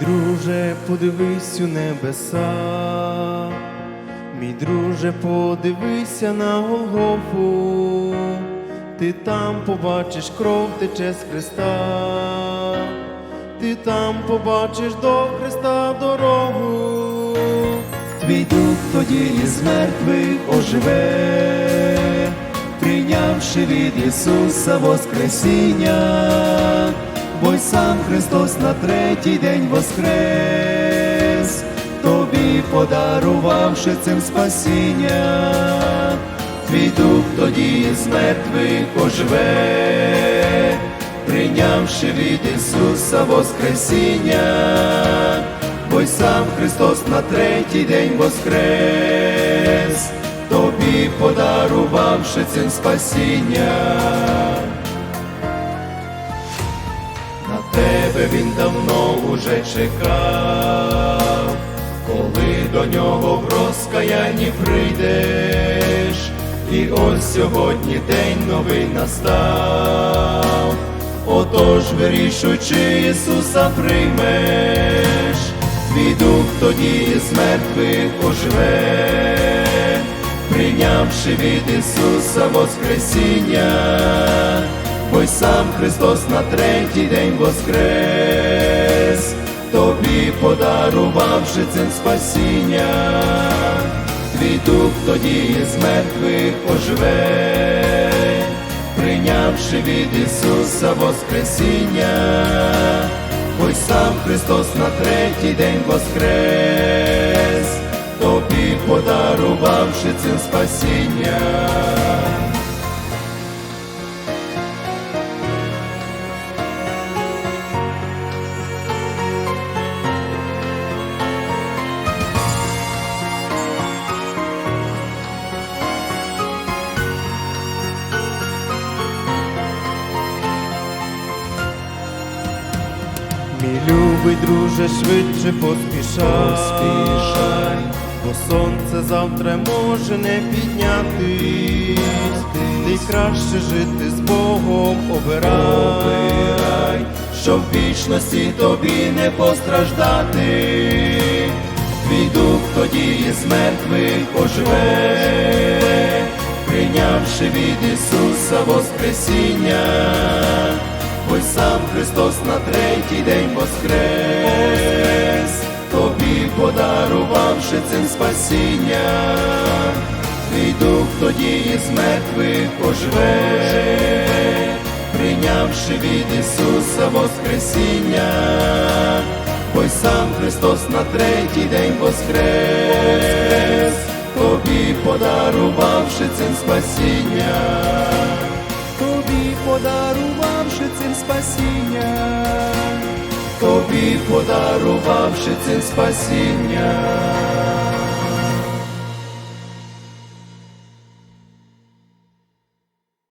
друже, подивись у небеса, мій друже, подивися на Голгофу, ти там побачиш кров тече з Христа, ти там побачиш до Христа дорогу, твій дух тоді із мертвих оживе, прийнявши від Ісуса Воскресіння бо й сам Христос на третій день воскрес, тобі подарувавши цим спасіння, твій дух тоді з мертвих оживе, прийнявши від Ісуса Воскресіння, бо й сам Христос на третій день воскрес, тобі подарувавши цим спасіння. На тебе він давно уже чекав, коли до нього в розкаянні прийдеш, і ось сьогодні день новий настав, отож вирішуючи Ісуса приймеш, твій дух тоді з мертвих оживе, прийнявши від Ісуса Воскресіння бо й сам Христос на третій день воскрес, тобі подарувавши цим спасіння, твій дух тоді з мертвих оживе, прийнявши від Ісуса Воскресіння, бо й сам Христос на третій день воскрес, тобі подарувавши цим спасіння. Мій любий друже, швидше поспішай, Поспішай. бо сонце завтра може не піднятись, ти краще жити з Богом обирай, Обирай, щоб в вічності тобі не постраждати, твій дух тоді із мертвих оживе, прийнявши від Ісуса Воскресіння, бо й сам Христос на третій день воскрес, тобі подарувавши цим спасіння, твій дух тоді із мертвих оживе прийнявши від Ісуса Воскресіння, й сам Христос на третій день воскрес, тобі подарувавши цим спасіння, тобі подарувавши цим спасіння. тобі подарувавши цим спасіння.